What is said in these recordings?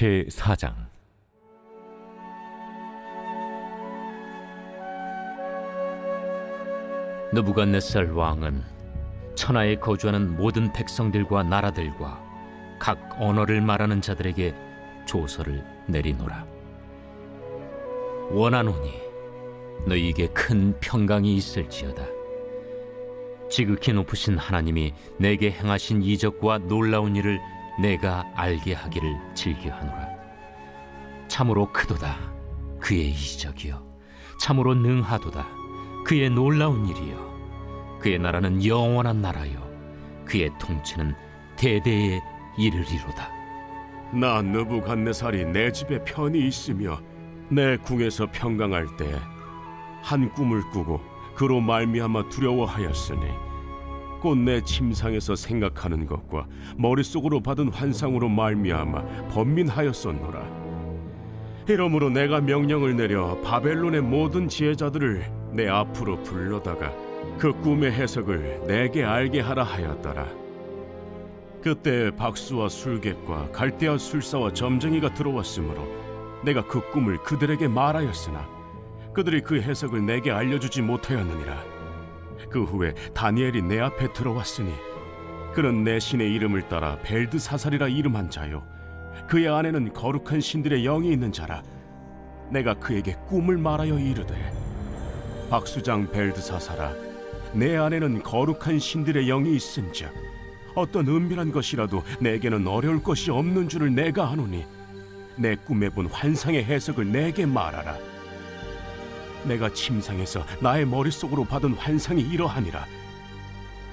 제 4장 느부갓네살 왕은 천하에 거주하는 모든 백성들과 나라들과 각 언어를 말하는 자들에게 조서를 내리노라. 원하노니 너희에게 큰 평강이 있을지어다. 지극히 높으신 하나님이 내게 행하신 이적과 놀라운 일을 내가 알게 하기를 즐겨하노라. 참으로 크도다 그의 이적이요 참으로 능하도다 그의 놀라운 일이요 그의 나라는 영원한 나라요 그의 통치는 대대에 이르리로다. 나 느부갓네살이 내 집에 편히 있으며 내 궁에서 평강할 때 한 꿈을 꾸고 그로 말미암아 두려워하였으니 곧내 침상에서 생각하는 것과 머릿속으로 받은 환상으로 말미암아 번민하였었노라. 이러므로 내가 명령을 내려 바벨론의 모든 지혜자들을 내 앞으로 불러다가 그 꿈의 해석을 내게 알게 하라 하였더라. 그때 박수와 술객과 갈대아 술사와 점쟁이가 들어왔으므로 내가 그 꿈을 그들에게 말하였으나 그들이 그 해석을 내게 알려주지 못하였느니라 그 후에 다니엘이 내 앞에 들어왔으니 그는 내 신의 이름을 따라 벨드사살이라 이름한 자요 그의 안에는 거룩한 신들의 영이 있는 자라 내가 그에게 꿈을 말하여 이르되 박수장 벨드사살아 내 안에는 거룩한 신들의 영이 있은즉 어떤 은밀한 것이라도 내게는 어려울 것이 없는 줄을 내가 아노니 내 꿈에 본 환상의 해석을 내게 말하라. 내가 침상에서 나의 머릿속으로 받은 환상이 이러하니라.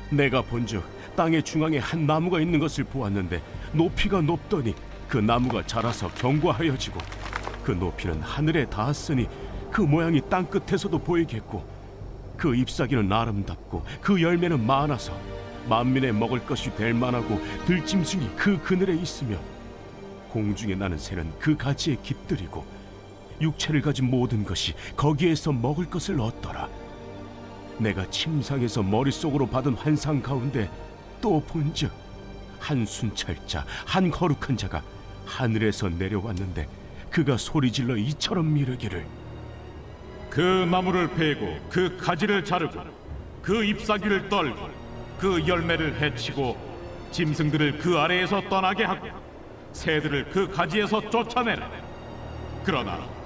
내가 본즉 땅의 중앙에 한 나무가 있는 것을 보았는데 높이가 높더니 그 나무가 자라서 견고하여지고 그 높이는 하늘에 닿았으니 그 모양이 땅 끝에서도 보이겠고 그 잎사귀는 아름답고 그 열매는 많아서 만민의 먹을 것이 될 만하고 들짐승이 그 그늘에 있으며 공중에 나는 새는 그 가지에 깃들이고 육체를 가진 모든 것이 거기에서 먹을 것을 얻더라. 내가 침상에서 머릿속으로 받은 환상 가운데 또 본즉 한 순찰자 한 거룩한 자가 하늘에서 내려왔는데 그가 소리질러 이처럼 미르기를. 그 나무를 베고 그 가지를 자르고 그 잎사귀를 떨고 그 열매를 해치고 짐승들을 그 아래에서 떠나게 하고 새들을 그 가지에서 쫓아내라. 그러나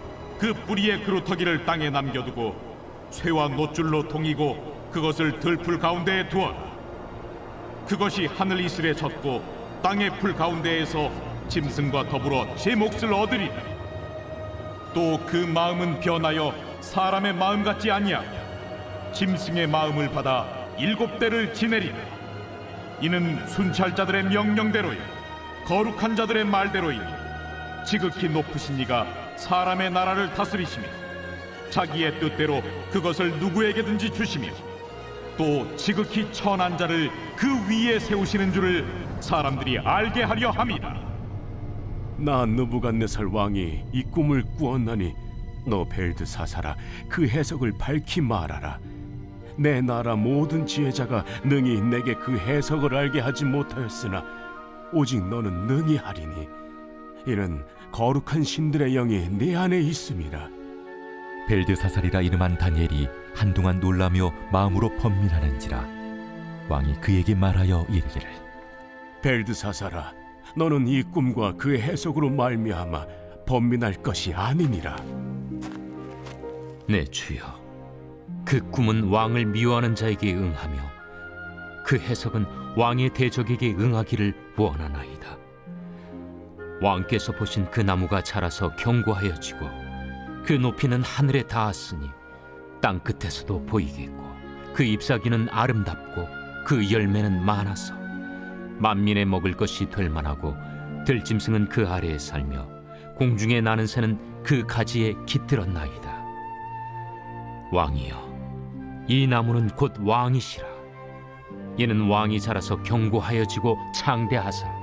그 뿌리의 그루터기를 땅에 남겨두고 쇠와 노줄로 동이고 그것을 들풀 가운데에 두어라 그것이 하늘 이슬에 젖고 땅의 풀 가운데에서 짐승과 더불어 제 몫을 얻으리라 또 그 마음은 변하여 사람의 마음 같지 아니하며 짐승의 마음을 받아 일곱 대를 지내리라 이는 순찰자들의 명령대로요 거룩한 자들의 말대로이니 지극히 높으신 이가 사람의 나라를 다스리시며 자기의 뜻대로 그것을 누구에게든지 주시며 또 지극히 천한 자를 그 위에 세우시는 줄을 사람들이 알게 하려 함이라. 나 느부갓네살 왕이 이 꿈을 꾸었나니 너 벨드 사사라 그 해석을 밝히 말하라. 내 나라 모든 지혜자가 능히 내게 그 해석을 알게 하지 못하였으나 오직 너는 능히 하리니. 이는 거룩한 신들의 영이 네 안에 있음이라 벨드사살이라 이름한 다니엘이 한동안 놀라며 마음으로 번민하는지라 왕이 그에게 말하여 이르기를. 벨드사사라 너는 이 꿈과 그 해석으로 말미암아 번민할 것이 아니니라. 내 주여. 그 꿈은 왕을 미워하는 자에게 응하며 그 해석은 왕의 대적에게 응하기를 원하나이다 왕께서 보신 그 나무가 자라서 견고하여지고 그 높이는 하늘에 닿았으니 땅 끝에서도 보이겠고 그 잎사귀는 아름답고 그 열매는 많아서 만민의 먹을 것이 될 만하고 들짐승은 그 아래에 살며 공중에 나는 새는 그 가지에 깃들었나이다. 왕이여 이 나무는 곧 왕이시라. 이는 왕이 자라서 견고하여지고 창대하사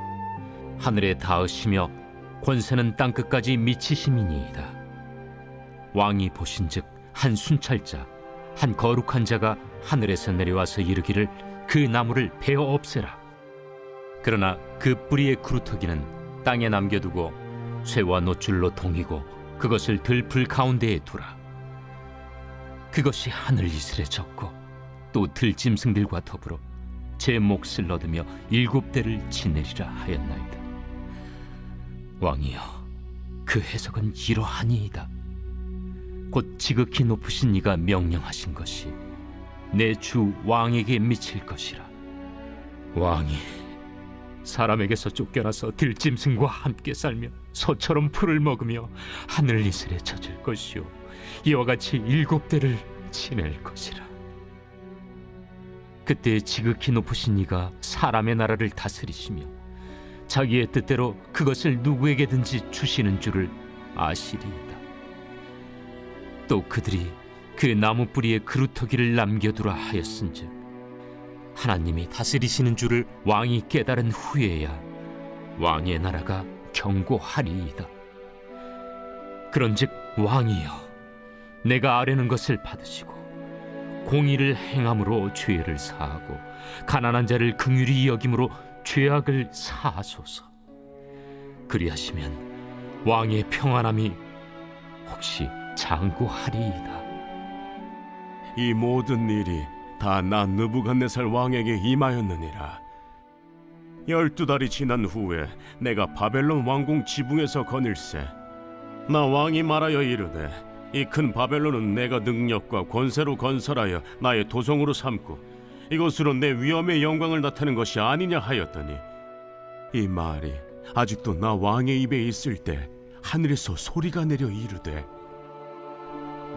하늘에 닿으시며 권세는 땅 끝까지 미치심이니이다 왕이 보신즉 한 순찰자 한 거룩한 자가 하늘에서 내려와서 이르기를 그 나무를 베어 없애라 그러나 그 뿌리의 구루터기는 땅에 남겨두고 쇠와 노줄로 동이고 그것을 들풀 가운데에 두라. 그것이 하늘 이슬에 졌고 또 들짐승들과 더불어 제 몫을 얻으며 일곱 대를 지내리라 하였나이다. 왕이여, 그 해석은 이러하니이다. 곧 지극히 높으신 이가 명령하신 것이 내 주 왕에게 미칠 것이라. 왕이 사람에게서 쫓겨나서 들짐승과 함께 살며 소처럼 풀을 먹으며 하늘 이슬에 젖을 것이요 이와 같이 일곱 대를 지낼 것이라. 그때 지극히 높으신 이가 사람의 나라를 다스리시며 자기의 뜻대로 그것을 누구에게든지 주시는 줄을 아시리이다. 또 그들이 그 나무 뿌리에 그루터기를 남겨두라 하였은즉 하나님이 다스리시는 줄을 왕이 깨달은 후에야 왕의 나라가 경고하리이다. 그런즉 왕이여 내가 아뢰는 것을 받으시고 공의를 행함으로 죄를 사하고 가난한 자를 긍휼히 여김으로 죄악을 사하소서. 그리하시면 왕의 평안함이 혹시 장구하리이다. 이 모든 일이 다 나 느부갓네살 왕에게 임하였느니라. 열두 달이 지난 후에 내가 바벨론 왕궁 지붕에서 거닐세. 나 왕이 말하여 이르되 이 큰 바벨론은 내가 능력과 권세로 건설하여 나의 도성으로 삼고 이것으로 내 위엄의 영광을 나타낸 것이 아니냐 하였더니 이 말이 아직도 나 왕의 입에 있을 때 하늘에서 소리가 내려 이르되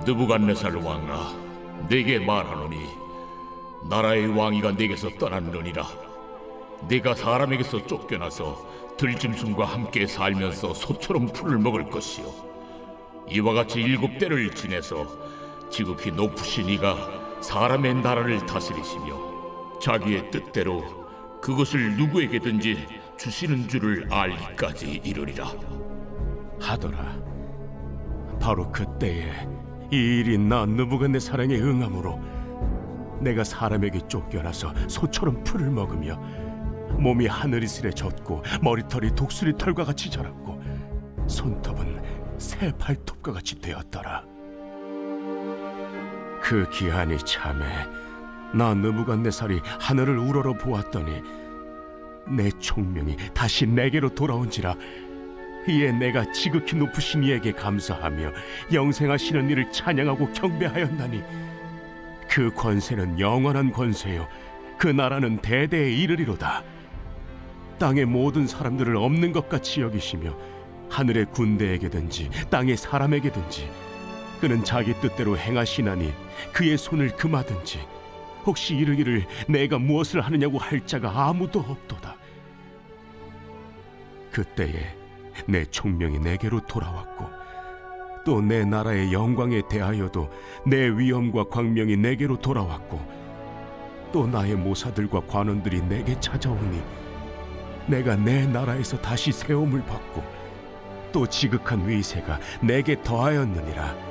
느부갓네살 왕아, 내게 말하노니 나라의 왕위가 내게서 떠났느니라. 네가 사람에게서 쫓겨나서 들짐승과 함께 살면서 소처럼 풀을 먹을 것이요. 이와 같이 일곱 대를 지내서 지극히 높으신 이가 사람의 나라를 다스리시며 자기의 뜻대로 그것을 누구에게든지 주시는 줄을 알기까지 이르리라. 하더라. 바로 그때에 이 일이 나 느부갓네살에게 응함으로 내가 사람에게 쫓겨나서 소처럼 풀을 먹으며 몸이 하늘이슬에 젖고 머리털이 독수리 털과 같이 자랐고 손톱은 새 발톱과 같이 되었더라. 그 기한이 참에 나 느부갓네살이 하늘을 우러러 보았더니 내 총명이 다시 내게로 돌아온지라 이에 내가 지극히 높으신 이에게 감사하며 영생하시는 이를 찬양하고 경배하였나니 그 권세는 영원한 권세요. 그 나라는 대대에 이르리로다. 땅의 모든 사람들을 없는 것 같이 여기시며 하늘의 군대에게든지 땅의 사람에게든지 그는 자기 뜻대로 행하시나니 그의 손을 금하든지 혹시 이르기를 내가 무엇을 하느냐고 할 자가 아무도 없도다. 그때에 내 총명이 내게로 돌아왔고 또 내 나라의 영광에 대하여도 내 위엄과 광명이 내게로 돌아왔고 또 나의 모사들과 관원들이 내게 찾아오니 내가 내 나라에서 다시 세움을 받고 또 지극한 위세가 내게 더하였느니라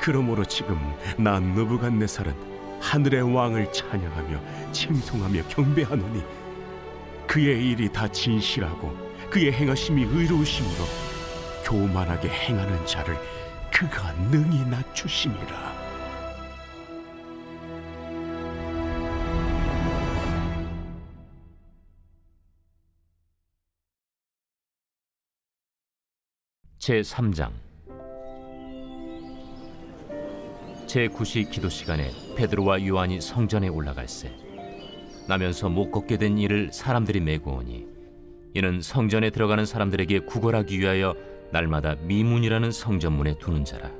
그러므로 지금 난 느부갓네살은 하늘의 왕을 찬양하며 칭송하며 경배하노니 그의 일이 다 진실하고 그의 행하심이 의로우심으로 교만하게 행하는 자를 그가 능히 낮추심이라. 제 3장 제 9시 기도 시간에 베드로와 요한이 성전에 올라갈새 나면서 못 걷게 된 이를 사람들이 메고 오니 이는 성전에 들어가는 사람들에게 구걸하기 위하여 날마다 미문이라는 성전문에 두는 자라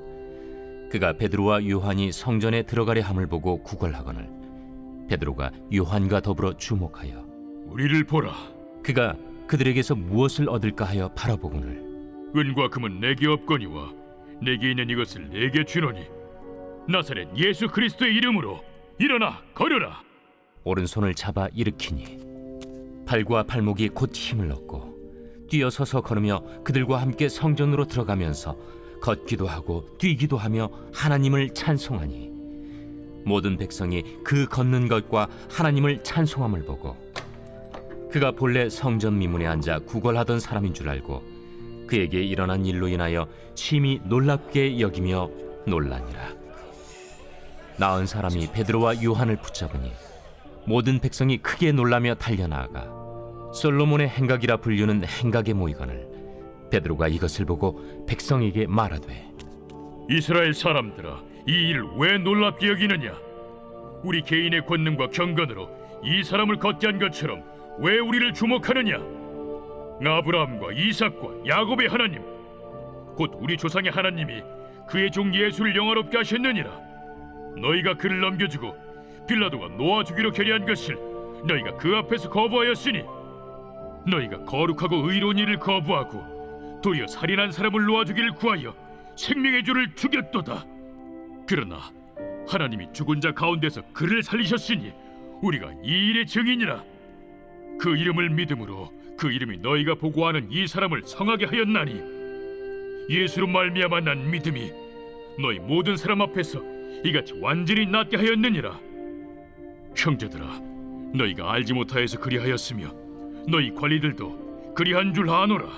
그가 베드로와 요한이 성전에 들어가려 함을 보고 구걸하거늘 베드로가 요한과 더불어 주목하여 우리를 보라. 그가 그들에게서 무엇을 얻을까 하여 바라보거늘 은과 금은 내게 없거니와 내게 있는 이것을 내게 주노니 나사렛 예수 그리스도의 이름으로 일어나 걸으라. 오른손을 잡아 일으키니 발과 발목이 곧 힘을 얻고 뛰어서서 걸으며 그들과 함께 성전으로 들어가면서 걷기도 하고 뛰기도 하며 하나님을 찬송하니 모든 백성이 그 걷는 것과 하나님을 찬송함을 보고 그가 본래 성전 미문에 앉아 구걸하던 사람인 줄 알고 그에게 일어난 일로 인하여 심히 놀랍게 여기며 놀라니라. 나은 사람이 베드로와 요한을 붙잡으니 모든 백성이 크게 놀라며 달려나가 솔로몬의 행각이라 불리는 행각에 모이거늘 베드로가 이것을 보고 백성에게 말하되 이스라엘 사람들아 이 일을 왜 놀랍게 여기느냐? 우리 개인의 권능과 경건으로 이 사람을 걷게 한 것처럼 왜 우리를 주목하느냐? 아브라함과 이삭과 야곱의 하나님 곧 우리 조상의 하나님이 그의 종 예수를 영화롭게 하셨느니라 너희가 그를 넘겨주고 빌라도가 놓아 주기로 결의한 것을 너희가 그 앞에서 거부하였으니 너희가 거룩하고 의로운 일을 거부하고 도리어 살인한 사람을 놓아 주기를 구하여 생명의 주를 죽였도다. 그러나 하나님이 죽은 자 가운데서 그를 살리셨으니 우리가 이 일의 증인이라. 그 이름을 믿음으로 그 이름이 너희가 보고하는 이 사람을 성하게 하였나니 예수로 말미암아 난 믿음이 너희 모든 사람 앞에서 이같이 완전히 낫게 하였느니라. 형제들아, 너희가 알지 못하여서 그리하였으며 너희 관리들도 그리한 줄 아노라.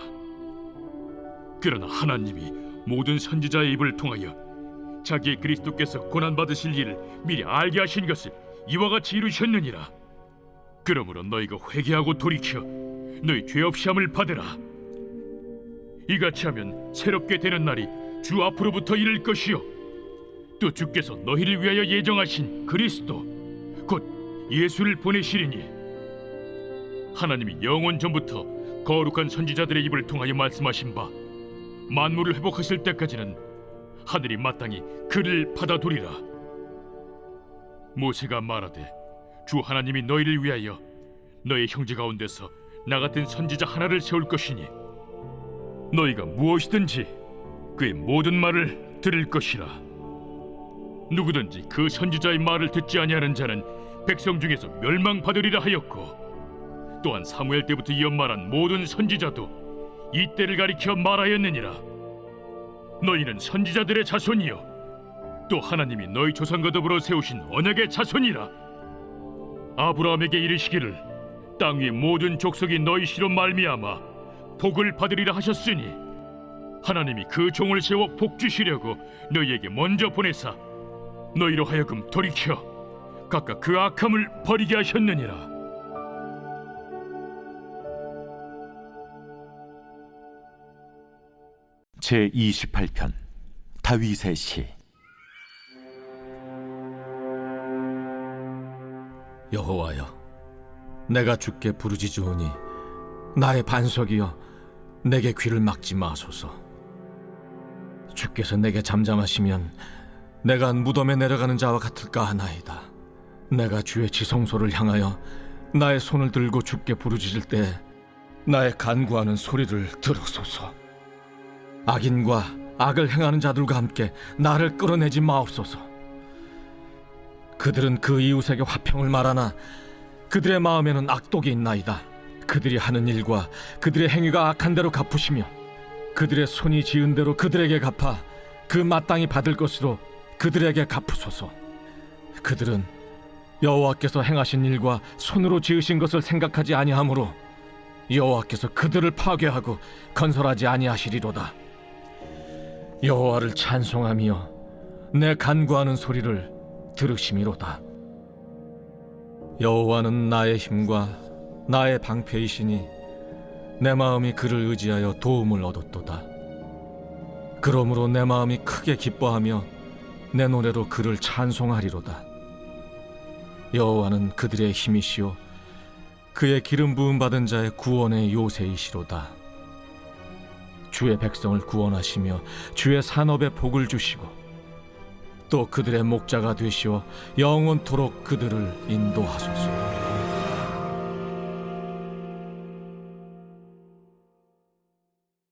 그러나 하나님이 모든 선지자의 입을 통하여 자기 그리스도께서 고난 받으실 일을 미리 알게 하신 것을 이와 같이 이루셨느니라. 그러므로 너희가 회개하고 돌이켜 너희 죄 없이 함을 받으라. 이같이 하면 새롭게 되는 날이 주 앞으로부터 이를 것이요 또 주께서 너희를 위하여 예정하신 그리스도 곧 예수를 보내시리니 하나님이 영원 전부터 거룩한 선지자들의 입을 통하여 말씀하신 바 만물을 회복하실 때까지는 하늘이 마땅히 그를 받아두리라. 모세가 말하되 주 하나님이 너희를 위하여 너희 형제 가운데서 나 같은 선지자 하나를 세울 것이니 너희가 무엇이든지 그의 모든 말을 들을 것이라. 누구든지 그 선지자의 말을 듣지 아니하는 자는 백성 중에서 멸망받으리라 하였고 또한 사무엘 때부터 이어 말한 모든 선지자도 이 때를 가리켜 말하였느니라. 너희는 선지자들의 자손이요 또 하나님이 너희 조상과 더불어 세우신 언약의 자손이라. 아브라함에게 이르시기를 땅 위 모든 족속이 너희 시로 말미암아 복을 받으리라 하셨으니 하나님이 그 종을 세워 복 주시려고 너희에게 먼저 보내사 너희로 하여금 돌이켜 각각 그 악함을 버리게 하셨느니라 제 28편 다윗의 시 여호와여, 내가 주께 부르짖으오니 나의 반석이여, 내게 귀를 막지 마소서. 주께서 내게 잠잠하시면 내가 무덤에 내려가는 자와 같을까 하나이다. 내가 주의 지성소를 향하여 나의 손을 들고 주께 부르짖을 때 나의 간구하는 소리를 들으소서. 악인과 악을 행하는 자들과 함께 나를 끌어내지 마옵소서. 그들은 그 이웃에게 화평을 말하나 그들의 마음에는 악독이 있나이다. 그들이 하는 일과 그들의 행위가 악한 대로 갚으시며 그들의 손이 지은 대로 그들에게 갚아 그 마땅히 받을 것으로 그들에게 갚으소서. 그들은 여호와께서 행하신 일과 손으로 지으신 것을 생각하지 아니하므로 여호와께서 그들을 파괴하고 건설하지 아니하시리로다. 여호와를 찬송하며 내 간구하는 소리를 들으심이로다. 여호와는 나의 힘과 나의 방패이시니 내 마음이 그를 의지하여 도움을 얻었도다. 그러므로 내 마음이 크게 기뻐하며 내 노래로 그를 찬송하리로다. 여호와는 그들의 힘이시요 그의 기름 부음 받은 자의 구원의 요새이시로다. 주의 백성을 구원하시며 주의 산업에 복을 주시고 또 그들의 목자가 되시어 영원토록 그들을 인도하소서.